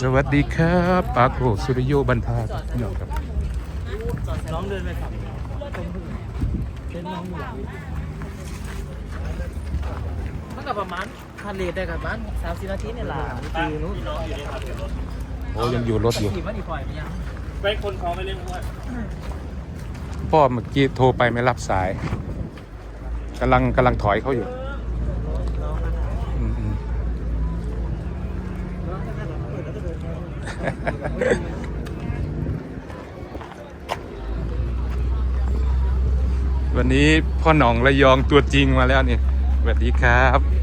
สวัสดีครับปาโกสุริโยบันพาครับพี่น้องครับน้องเดินไปขับเป็นน้องอยู่มันก็ประมาณคันเลทได้กับมันสามสิบนาทีเนี่ยล่ะตีนู้นโอ้ยังอยู่รถอยู่ขี่มันอีกปล่อยไปยังไปคนเขาไปเล่นด้วยพ่อเมื่อกี้โทรไปไม่รับสายกำลังกำลังถอยเขาอยู่ น้องขนาด อืมอืม น้องขนาดเปิดแล้วก็เดินเข้า วันนี้พ่อหน่องระยองตัวจริงมาแล้วนี่สวัสดีครับ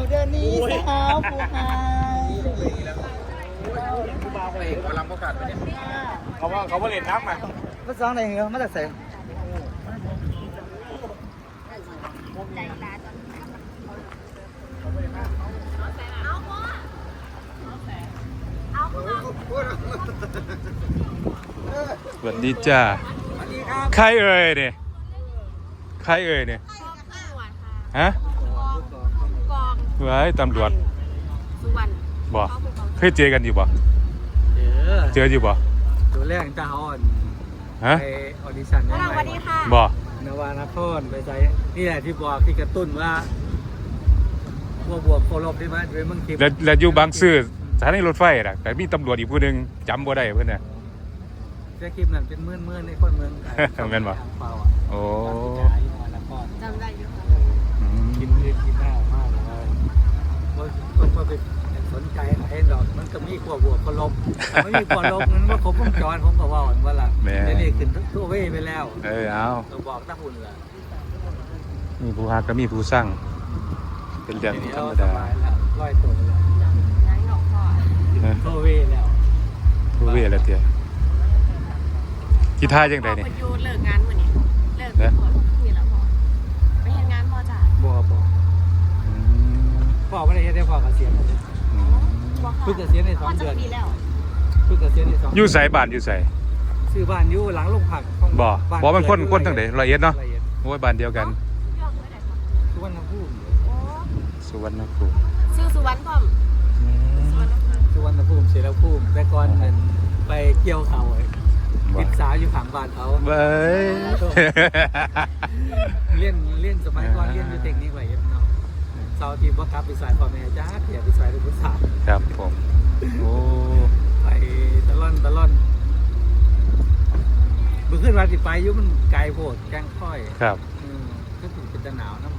าวเดือนนี้สาวผู้ชาย เขาว่าเขาว่าเล่นน้ำมามาสองไหนเหรอมาจากไหนสวัสดีจ้าใครเอ่ยเนี่ยใครเอ่ยเนี่ยฮะกองไว้ตำรวจ สุวรรณบ่เคยเจอกันอยู่บ่เออเจออยู่บ่ตัวแรกตาอ่อนฮะไปออดิชั่นสวัสดีค่ะบ่นวานครไปใจนี่แหละที่บอกที่กระตุ้นว่าพวกบวกโคลบได้ไหมด้วยมึงคิดแล้วแล้วอยู่บางซื่อสถานีรถไฟน่ะแต่มีตำรวจอีกผู้หนึงจำบ่ได้เพิ่นน่ะแค่คลิปนั้นเป็นเมื่อนเมื่อนในคนเมืองแม่นบ่เปล่าอะโอ้จ่ายอยู่นวานครจำได้อยู่ค่ะอืมกินเรียนกินหน้ามากเลยว่าคนก็ไป สนใจไอ้ดอกมันก็มีขวบวกขลบไม่มีขวบลบนั้นว่าครบวงจรผมก็ว่าว่าล่ะเดี๋ยวนี้ขึ้นทั่วเว่ไปแล้วเออเอาเราบอกตั้งหุ่นละมีผู้ฮักก็มีผู้สร้างเป็นเรื่องเดี๋ยวธรรมสดาบายแล้วร้อยตัวแล้วย้ายหนองพ่อเออทั่วเว่แล้วผู้เวละเตียที่ท่าจังไดพ่อนี่ไปอยู่เลิกงานวันนี้เลิกนะพ่อมีแล้วพ่อไปเห็นงานพ่อจ้ะบอกบอกอืมพ่อไม่ได้เฮ็ดได้พ่อเกษียณแล้วอืมบอกพ่อ เพิ่งเกษียณได้สองพ่อเดืจะอนปีแล้วเพิ่งเกษียณได้สองอยู่ใส่บ้านอยู่ใส่ซื้อบ้านอยู่หลังโรงพักของบ่บ่มันคนคนทางใดร้อยเอ็ดเนาะร้อยเอ็ดโอ้ยบ้านเดียวกันเลือกไม่ได้ค่ะทุกวันทั้งคู่โอ้สุวรรณภูมิชื่อสุวรรณพ่อมสุวรรณภูมิทุกวันทั้งคู่เสียแล้วคู่แต่ก่อนเป็นไปเกี่ยวเขาไอ้บ่ติดสาวอยู่ขังบ้านเขาเบ้ยเล่นเล่นสมัยก่อนเล่นอยู่เทคนิคไรเอ็ดเนาะ เสาร์อาทีบ่กลับไปสายพ่อแม่จ้าเดี๋ยวไปสายลูกผู้สาวครับผม โอ้ไปตะล่อนตะล่อนมือขึ้นมาสิไปอยุมันไกลโพดแกงค่อยครับ อืมก็ถึงเป็นจะหนาวน้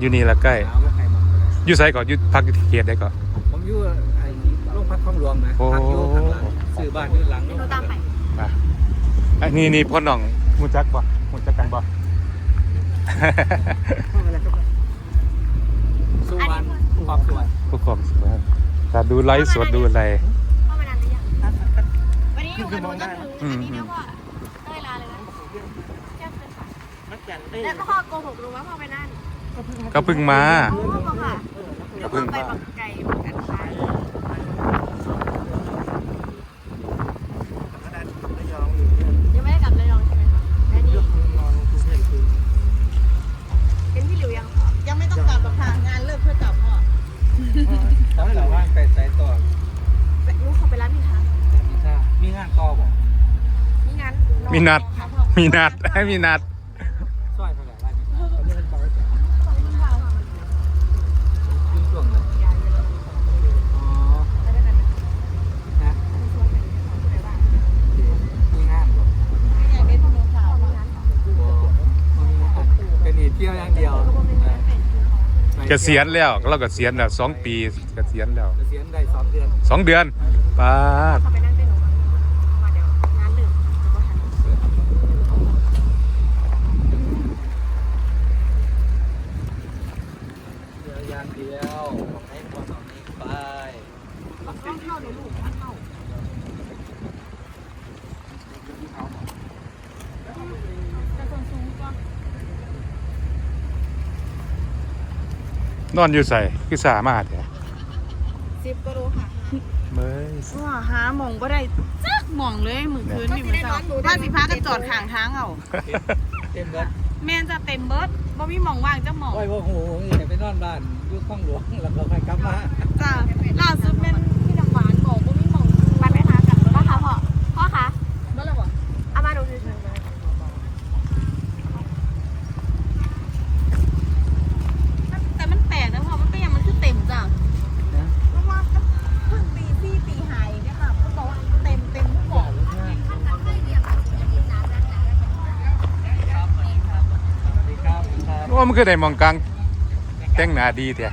อยู่นี่ละใกล้ำหนาวว่าใครมาก็ได้อยู่ใส่ก่อนอยู่พักอยู่ที่เขตได้ก่อน ผมอยู่ไอ้โรงพักคลองหลวงนะโอ้ พักอยู่ข้างหลังซื้อบ้านอยู่หลังเดี๋ยวหนูตามไปอะอันนี้นี่พ่อหน่องมูจักบ่มูจักกันบ่สุวรรณ ความสวยผู้กองสวัสดิ์ถ้าดูไลฟ์สดดูอะไรพ่อมานานหรือยังวันนี้หนูกับหนูจะถึงอันนี้แล้วพ่อเต้ยลาเลยนะแจ้งเลยค่ะมักจันเต้แล้วก็พ่อโกหกรู้ว่าพ่อไปนั่นก็เพิ่งมาพ่อบอกค่ะเดี๋ยวพ่อไปแบบไกลเหมือนกันค่ะยังไม่ได้กลับระยองใช่ไหมคะและนี่เป็นพี่หลิวยังคะ ยังไม่ต้องกลับหรอกค่ะงานเลิกเพื่อกลับพ่อ ทั้งแต่ว่าไปสายต่อ ลูกเขาไปร้านพี่คะ มีงานต่อบอก มีงาน มี นัด มีนัดให้มีนัดซอยเท่าไหร่ร้านนี้เขาเรียกเป็นปกติยุ่งช่วงเลยอ๋อนะมีงานบอกอยากได้ทำข่าวมาเป็นอีเที่ยวอย่างเดียวเกษียณแล้วเราเกษียณแล้วสองปีเกษียณแล้วเกษียณได้สองเดือนสองเดือนป้าด เขาไปนั่งเต้นหนูมาเดี๋ยวงานหนึ่งแล้วก็ทัน เดี ยวอย่างเดียวให้พอตอนนี้ไปต้องเข้าหนูลูกเข้าอนอนอยู่ใส่คือสามารถแท้สิบก็รู้ค่ะเบ้ยว่าหาหมองก็ได้จักหมองเลยมือคืนมีมือเช้าบ้านสิพากันจอดข้างทางเอาเต็มเบิดแม่นจะเต็มเบิร์ดบ่มีหมองว่างจะหมองโอ้ยโอ้โหอย่าไปนอนบ้าน อยู่ข้างหลวงแล้วก็ค่อยกลับมาจ้าล่าสุดแม่นพี่น้ำหวานบอกว่ามีหมองบ้านแม่ค้ากับป้าคะพ่อพ่อคะเมื่อไหร่บ่เอามาดูเฉยๆเลยแต่มันแปลกนะพ่อมันก็ยังมันคือเต็มจ้ะเพราะว่าเพิ่งตีสี่ตีหายเนี่ยค่ะเขาบอกว่าเต็มเต็มทุกหมองสวัสดีครับครับโอ้มันคือได้มองกลาง แต่งหน้าดีแท้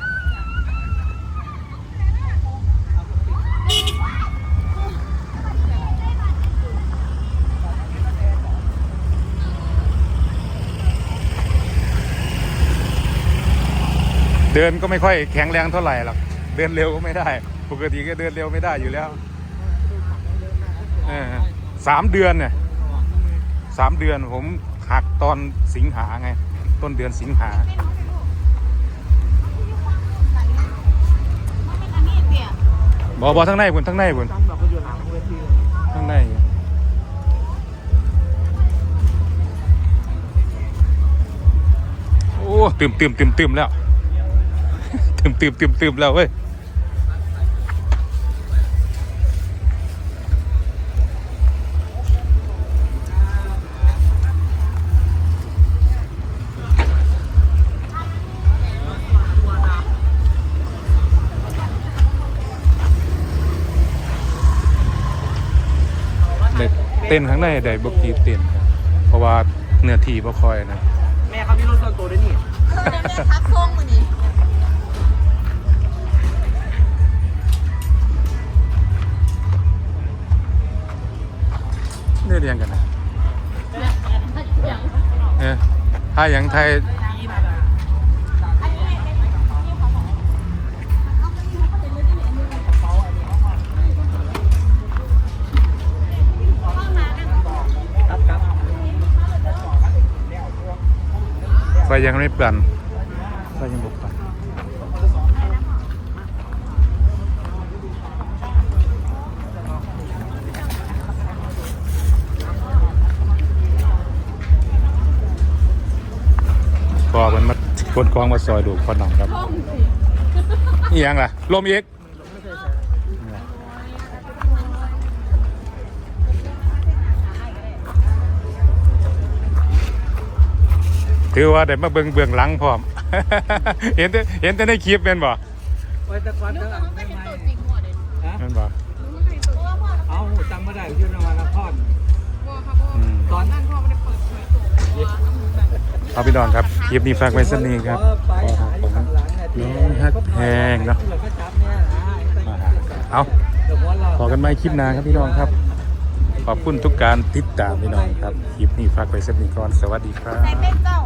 เดินก็ไม่ค่อยแข็งแรงเท่าไหร่หรอก เดินเร็วก็ไม่ได้ ปกติก็เดินเร็วไม่ได้อยู่แล้วสามเดือนเนี่ยสามเดือนผมหักตอนสิงหาไง ต้นเดือนสิงหา บอบอทั้งในบุญทั้งในบุญตั้งแบบก็อยู่หลังเวทีทั้งในโอ้ตื่มตื่มตื่มตื่มแล้วตื่มตื่มตื่มตื่มแล้วเว้ย เด็กเต้นข้างในได้บกีเต้นครับเพราะว่าเนื้อที่บ่ค่อยนะ แม่เขามีรถส่วนตัวด้วยนี่เออเดี๋ยวแม่พักส่งมือนี้เนี่ยเรียงกันนะเออถ้าอย่างไทยครับ ไฟยังไม่เปลี่ยนไฟยังบุกไปนพอมันมาคนกองมาซอยดูคนหนองครับนี่ยังล่ะลมอีก ถือว่าได้มาเบิ่งเบื้องหลังพร้อม เห็นแต่เห็นแต่ในคลิปเป็นบ่ไว้แต่ก่อนเท่าไหร่ไม่ไม่ฮะเป็นบ่เอาจำไม่ได้ชื่อนวรรณครอืมตอนนั้นเอาพี่น้องครับคลิปนี้ฝากไว้สักนี้ครับไปหาอยู่ข้างหลังเนี่ยน้องฮักแพงเนาะเหลือก็จับเนี่ยนะเอาเดี๋ยวหัวเรา ขอกันใหม่คลิปหน้าครับพี่น้องครับ ขอบคุณทุกการติดตามพี่น้องครับ คลิปนี้ฝากไว้สักนี้ก่อน สวัสดีครับ ใส่เป็นเจ้า